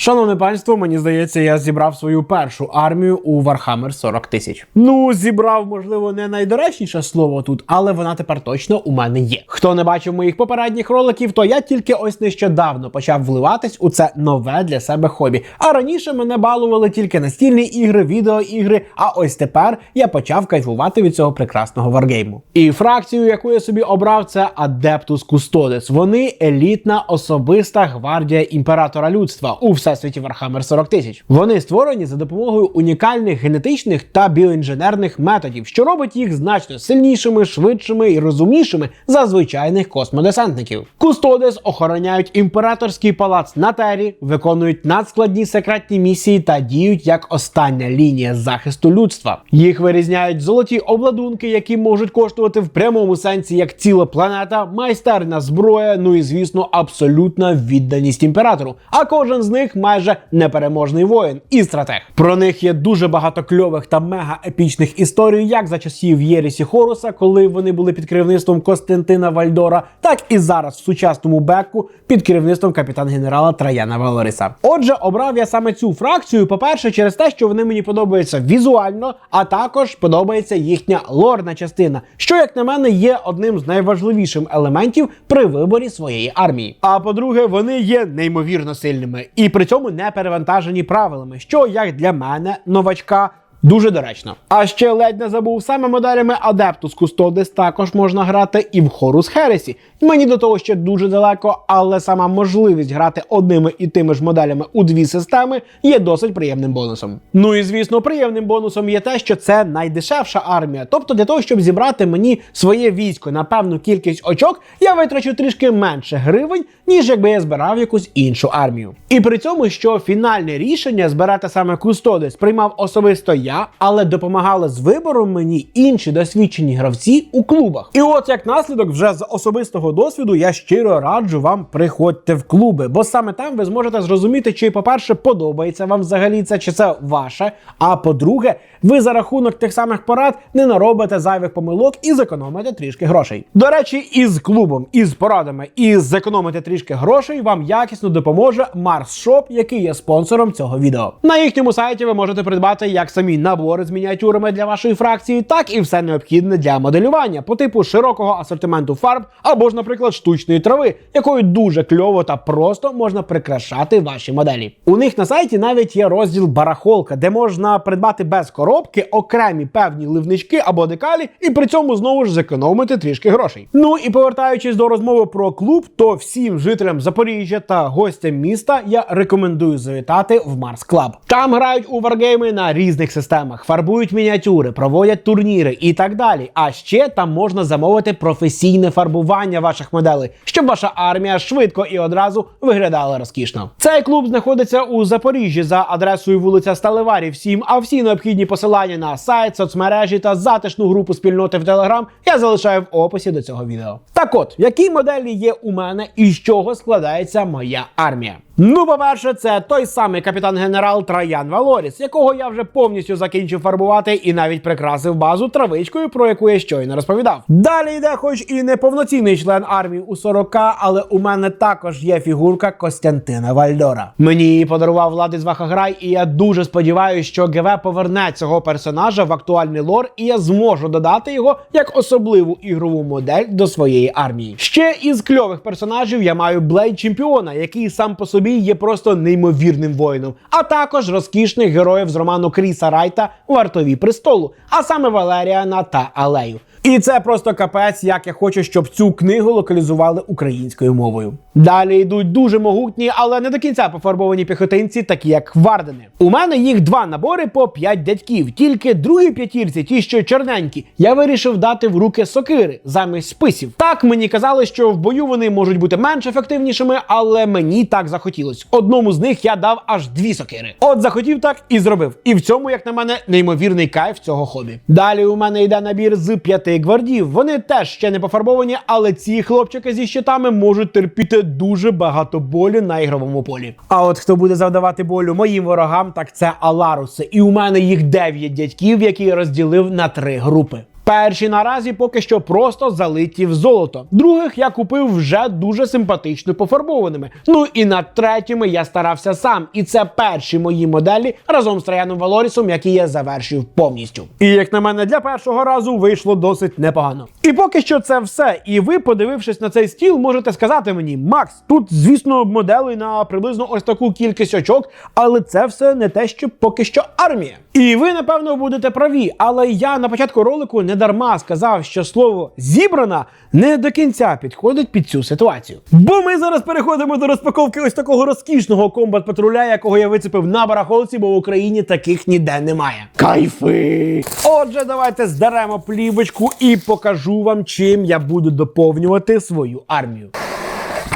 Шановне панство, мені здається, я зібрав свою першу армію у Warhammer 40 тисяч. Ну, зібрав, можливо, не найдоречніше слово тут, але вона тепер точно у мене є. Хто не бачив моїх попередніх роликів, то я тільки ось нещодавно почав вливатись у це нове для себе хобі. А раніше мене балували тільки настільні ігри, відеоігри. А ось тепер я почав кайфувати від цього прекрасного варгейму. І фракцію, яку я собі обрав, це Adeptus Custodes. Вони елітна особиста гвардія імператора людства у всесвіті Warhammer 40 тисяч. Вони створені за допомогою унікальних генетичних та біоінженерних методів, що робить їх значно сильнішими, швидшими і розумнішими за звичайних космодесантників. Кустодес охороняють імператорський палац на Тері, виконують надскладні секретні місії та діють як остання лінія захисту людства. Їх вирізняють золоті обладунки, які можуть коштувати в прямому сенсі як ціла планета, майстерна зброя, ну і звісно, абсолютна відданість імператору. А кожен з них майже непереможний воїн і стратег. Про них є дуже багато кльових та мега епічних історій, як за часів Єрісі Хоруса, коли вони були під керівництвом Костянтина Вальдора, так і зараз в сучасному беку під керівництвом капітан-генерала Траяна Валориса. Отже, обрав я саме цю фракцію. По-перше, через те, що вони мені подобаються візуально, а також подобається їхня лорна частина, що, як на мене, є одним з найважливіших елементів при виборі своєї армії. А по-друге, вони є неймовірно сильними і при цьому не перевантажені правилами, що як для мене, новачка. Дуже доречно. А ще ледь не забув саме моделями Adeptus Custodes також можна грати і в Horus Heresy. Мені до того ще дуже далеко, але сама можливість грати одними і тими ж моделями у дві системи є досить приємним бонусом. Ну і звісно, приємним бонусом є те, що це найдешевша армія. Тобто, для того, щоб зібрати мені своє військо на певну кількість очок, я витрачу трішки менше гривень, ніж якби я збирав якусь іншу армію. І при цьому, що фінальне рішення збирати саме Custodes приймав особисто я, але допомагали з вибором мені інші досвідчені гравці у клубах. І от як наслідок, вже з особистого досвіду я щиро раджу вам приходьте в клуби, бо саме там ви зможете зрозуміти, чи, по-перше, подобається вам взагалі це, чи це ваше. А по-друге, ви за рахунок тих самих порад не наробите зайвих помилок і зекономите трішки грошей. До речі, із клубом, із порадами, і зекономити трішки грошей вам якісно допоможе Mars Shop, який є спонсором цього відео. На їхньому сайті ви можете придбати як самі набори з мініатюрами для вашої фракції, так і все необхідне для моделювання по типу широкого асортименту фарб або ж, наприклад, штучної трави, якою дуже кльово та просто можна прикрашати ваші моделі. У них на сайті навіть є розділ барахолка, де можна придбати без коробки окремі певні ливнички або декалі, і при цьому знову ж зекономити трішки грошей. Ну і повертаючись до розмови про клуб, то всім жителям Запоріжжя та гостям міста я рекомендую завітати в Mars Club. Там грають у варгейми на різних системах, фарбують мініатюри, проводять турніри і так далі. А ще там можна замовити професійне фарбування ваших моделей, щоб ваша армія швидко і одразу виглядала розкішно. Цей клуб знаходиться у Запоріжжі за адресою вулиця Сталеварів 7, а всі необхідні посилання на сайт, соцмережі та затишну групу спільноти в Телеграм я залишаю в описі до цього відео. Так от, які моделі є у мене і з чого складається моя армія? Ну, по-перше, це той самий капітан-генерал Траян Валоріс, якого я вже повністю закінчив фарбувати і навіть прикрасив базу травичкою, про яку я щойно розповідав. Далі йде, хоч і не повноцінний член армії у 40, але у мене також є фігурка Костянтина Вальдора. Мені її подарував Владис Вахаграй, і я дуже сподіваюся, що ГВ поверне цього персонажа в актуальний лор, і я зможу додати його як особливу ігрову модель до своєї армії. Ще із кльових персонажів я маю Блейд Чемпіона, який сам по собі є просто неймовірним воїном, а також розкішних героїв з роману Кріса Райта Вартові престолу, а саме Валеріана та Алею. І це просто капець, як я хочу, щоб цю книгу локалізували українською мовою. Далі йдуть дуже могутні, але не до кінця пофарбовані піхотинці, такі як Вардени. У мене їх два набори по 5 дядьків. Тільки другій п'ятірці, ті, що чорненькі, я вирішив дати в руки сокири замість списів. Так мені казали, що в бою вони можуть бути менш ефективнішими, але мені так захотілось. Одному з них я дав аж дві сокири. От захотів так і зробив. І в цьому, як на мене, неймовірний кайф цього хобі. Далі у мене йде набір з п'яти гвардів. Вони теж ще не пофарбовані, але ці хлопчики зі щитами можуть терпіти дуже багато болю на ігровому полі. А от хто буде завдавати болю моїм ворогам, так це Аларуси. І у мене їх дев'ять дядьків, які я розділив на три групи. Перші наразі поки що просто залиті в золото. Других я купив вже дуже симпатично пофарбованими. Ну і над третіми я старався сам. І це перші мої моделі разом з Трояном Валорісом, які я завершив повністю. І як на мене, для першого разу вийшло досить непогано. І поки що це все. І ви, подивившись на цей стіл, можете сказати мені, Макс, тут, звісно, моделей на приблизно ось таку кількість очок, але це все не те, що поки що армія. І ви, напевно, будете праві, але я на початку ролику не дарма сказав, що слово зібрана не до кінця підходить під цю ситуацію. Бо ми зараз переходимо до розпаковки ось такого розкішного комбат патруля, якого я вицепив на барахолці, бо в Україні таких ніде немає. Кайфи! Отже, давайте здаремо плівочку і покажу вам, чим я буду доповнювати свою армію.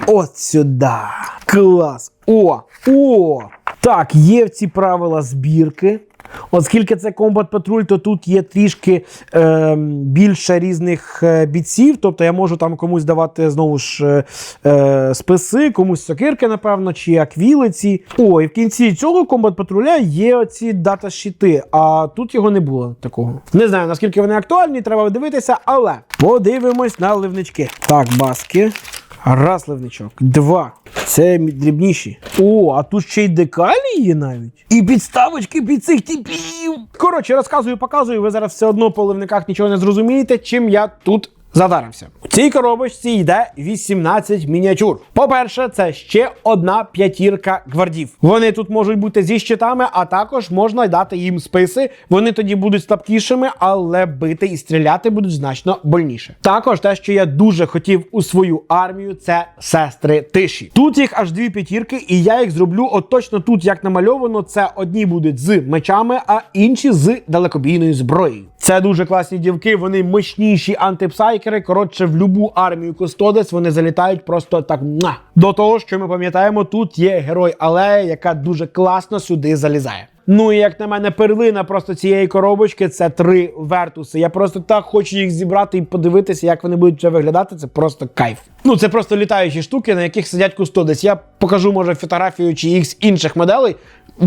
От сюди. Клас. О! О! Так, є в ці правила збірки. Оскільки це комбат патруль, то тут є трішки е, більше різних е, бійців. Тобто я можу там комусь давати знову ж е, е, списи, комусь сокирки, напевно, чи аквілиці. О, і в кінці цього комбат патруля є оці дата-щити, а тут його не було такого. Не знаю, наскільки вони актуальні, треба дивитися, але подивимось на ливнички. Так, баски. Раз ливничок, два. Це дрібніші. О, а тут ще й декалі є навіть. І підставочки під цих типів. Коротше, розказую, показую. Ви зараз все одно по ливниках нічого не зрозумієте, чим я тут задарився. У цій коробочці йде 18 мініатюр. По-перше, це ще одна п'ятірка гвардів. Вони тут можуть бути зі щитами, а також можна дати їм списи. Вони тоді будуть слабкішими, але бити і стріляти будуть значно больніше. Також те, що я дуже хотів у свою армію, це сестри тиші. Тут їх аж дві п'ятірки, і я їх зроблю от точно тут, як намальовано. Це одні будуть з мечами, а інші з далекобійною зброєю. Це дуже класні дівки, вони мощніші антипсайкери. Коротше, в любу армію Кустодес вони залітають просто так. муа. До того, що ми пам'ятаємо, тут є герой Алея, яка дуже класно сюди залізає. Ну і як на мене, перлина просто цієї коробочки це три вертуси. Я просто так хочу їх зібрати і подивитися, як вони будуть вже виглядати. Це просто кайф. Ну це просто літаючі штуки, на яких сидять кустодес. Я покажу, може, фотографію чи їх з інших моделей.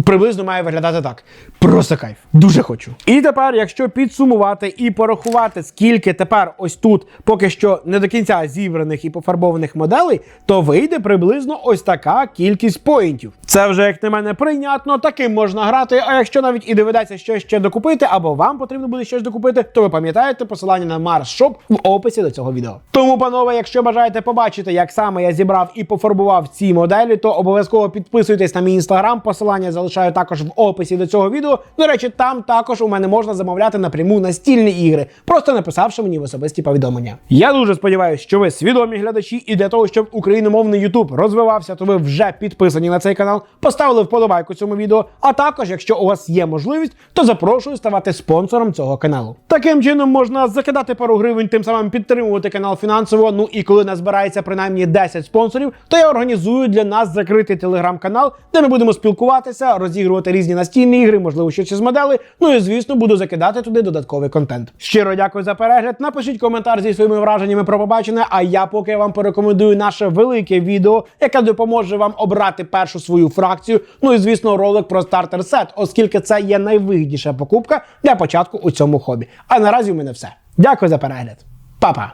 Приблизно має виглядати так. Просто кайф. Дуже хочу. І тепер, якщо підсумувати і порахувати, скільки тепер ось тут поки що не до кінця зібраних і пофарбованих моделей, то вийде приблизно ось така кількість поінтів. Це вже, як на мене, прийнятно, таким можна грати. А якщо навіть і доведеться щось ще докупити, або вам потрібно буде щось докупити, то ви пам'ятаєте посилання на Mars Shop в описі до цього відео. Тому, панове, якщо бажаєте побачити, як саме я зібрав і пофарбував ці моделі, то обов'язково підписуйтесь на мій інстаграм. Посилання залишаю також в описі до цього відео. До речі, там також у мене можна замовляти напряму настільні ігри, просто написавши мені в особисті повідомлення. Я дуже сподіваюся, що ви свідомі глядачі, і для того, щоб україномовний YouTube розвивався, то ви вже підписані на цей канал, поставили вподобайку цьому відео. А також, якщо у вас є можливість, то запрошую ставати спонсором цього каналу. Таким чином можна закидати пару гривень, тим самим підтримувати канал фінансово. Ну і коли назбирається принаймні 10 спонсорів, то я організую для нас закритий телеграм-канал, де ми будемо спілкуватися, розігрувати різні настільні ігри, можливо, щось із моделей. Ну і звісно, буду закидати туди додатковий контент. Щиро дякую за перегляд. Напишіть коментар зі своїми враженнями про побачене. А я поки вам порекомендую наше велике відео, яке допоможе вам обрати першу свою фракцію. Ну і звісно, ролик про стартер сет, оскільки це є найвигідніша покупка для початку у цьому хобі. А наразі у мене все. Дякую за перегляд. Па-па!